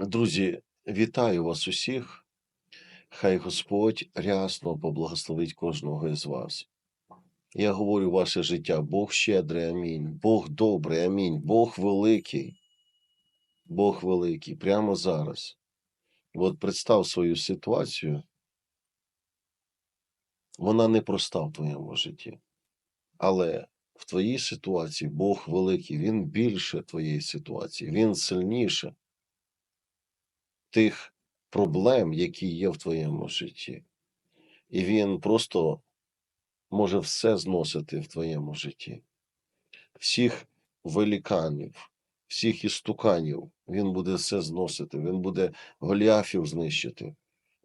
Друзі, вітаю вас усіх. Хай Господь рясно поблагословить кожного із вас. Я говорю ваше життя. Бог щедрий, амінь. Бог добрий, амінь. Бог великий. Бог великий. Прямо зараз. От представ свою ситуацію. Вона непроста в твоєму житті. Але в твоїй ситуації Бог великий, Він більше твоєї ситуації, Він сильніше тих проблем, які є в твоєму житті. І він просто може все зносити в твоєму житті. Всіх великанів, всіх істуканів він буде все зносити, він буде голіафів знищити,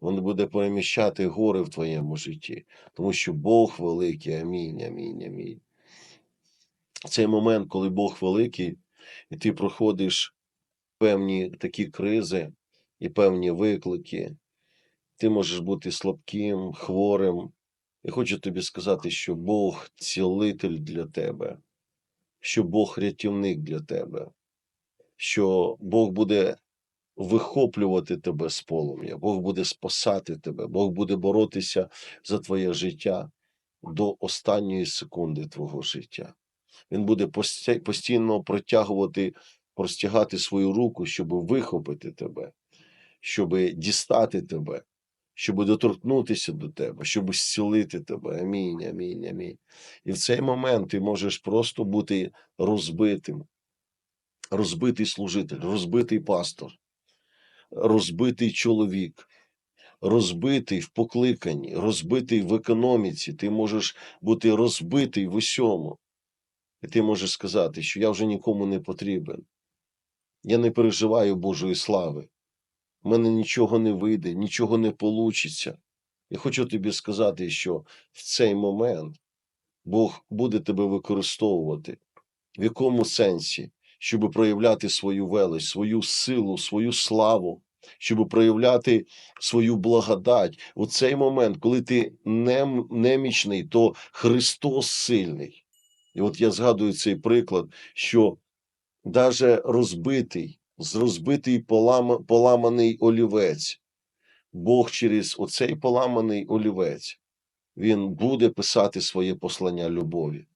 він буде переміщати гори в твоєму житті, тому що Бог великий, амінь, амінь, амінь. Цей момент, коли Бог великий, і ти проходиш певні такі кризи і певні виклики, ти можеш бути слабким, хворим. Я хочу тобі сказати, що Бог цілитель для тебе, що Бог рятівник для тебе, що Бог буде вихоплювати тебе з полум'я, Бог буде спасати тебе, Бог буде боротися за твоє життя до останньої секунди твого життя. Він буде постійно протягувати, простягати свою руку, щоб вихопити тебе, щоб дістати тебе, щоб доторкнутися до тебе, щоб зцілити тебе. Амінь, амінь, амінь. І в цей момент ти можеш просто бути розбитим, розбитий служитель, розбитий пастор, розбитий чоловік, розбитий в покликанні, розбитий в економіці. Ти можеш бути розбитий в усьому. І ти можеш сказати, що я вже нікому не потрібен. Я не переживаю Божої слави. У мене нічого не вийде, нічого не получиться. Я хочу тобі сказати, що в цей момент Бог буде тебе використовувати. В якому сенсі? Щоб проявляти свою велич, свою силу, свою славу, щоб проявляти свою благодать. У цей момент, коли ти немічний, то Христос сильний. І от я згадую цей приклад, що даже розбитий, з розбитий полама, поламаний олівець, Бог через оцей поламаний олівець, він буде писати своє послання любові.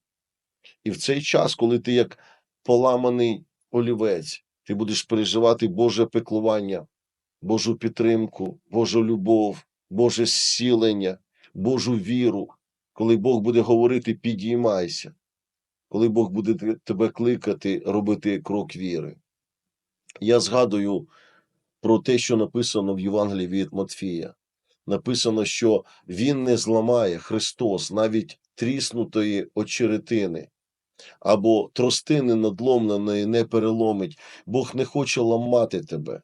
І в цей час, коли ти як поламаний олівець, ти будеш переживати Боже пеклування, Божу підтримку, Божу любов, Боже зцілення, Божу віру, коли Бог буде говорити, підіймайся, коли Бог буде тебе кликати, робити крок віри. Я згадую про те, що написано в Євангелії від Матфія. Написано, що Він не зламає Христос навіть тріснутої очеретини або тростини надломленої не переломить. Бог не хоче ламати тебе.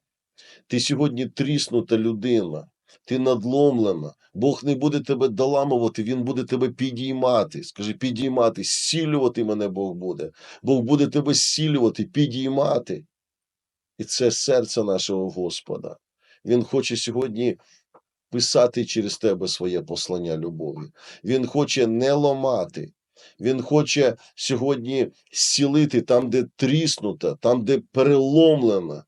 Ти сьогодні тріснута людина, ти надломлена. Бог не буде тебе доламувати, Він буде тебе підіймати. Скажи, підіймати, зцілювати мене Бог буде. Бог буде тебе зцілювати, підіймати. І це серце нашого Господа. Він хоче сьогодні писати через тебе своє послання любові. Він хоче не ламати. Він хоче сьогодні зцілити там, де тріснута, там, де переломлена,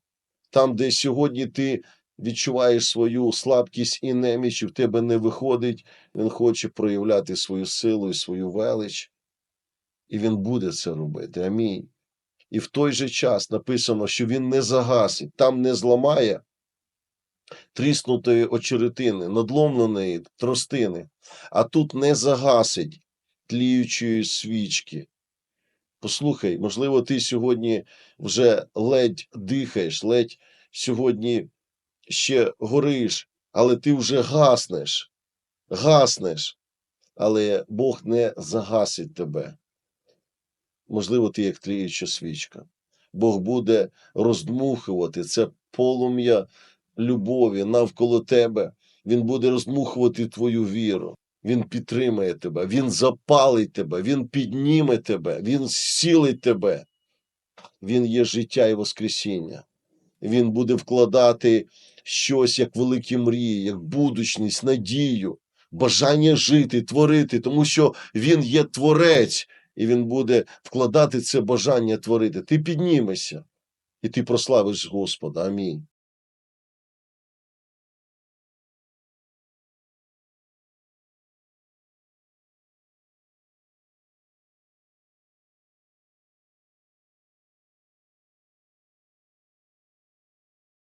там, де сьогодні ти відчуваєш свою слабкість і неміч, і в тебе не виходить. Він хоче проявляти свою силу і свою велич. І він буде це робити. Амінь. І в той же час написано, що він не загасить, там не зламає тріснутої очеретини, надломленої тростини, а тут не загасить тліючої свічки. Послухай, можливо, ти сьогодні вже ледь дихаєш, ледь сьогодні ще гориш, але ти вже гаснеш, гаснеш, але Бог не загасить тебе. Можливо, ти як тліюча свічка. Бог буде роздмухувати це полум'я любові навколо тебе. Він буде роздмухувати твою віру. Він підтримає тебе, він запалить тебе, він підніме тебе, він зцілить тебе. Він є життя і воскресіння. Він буде вкладати щось як великі мрії, як будучність, надію, бажання жити, творити, тому що він є творець, і він буде вкладати це бажання творити. Ти піднімешся, і ти прославиш Господа. Амінь.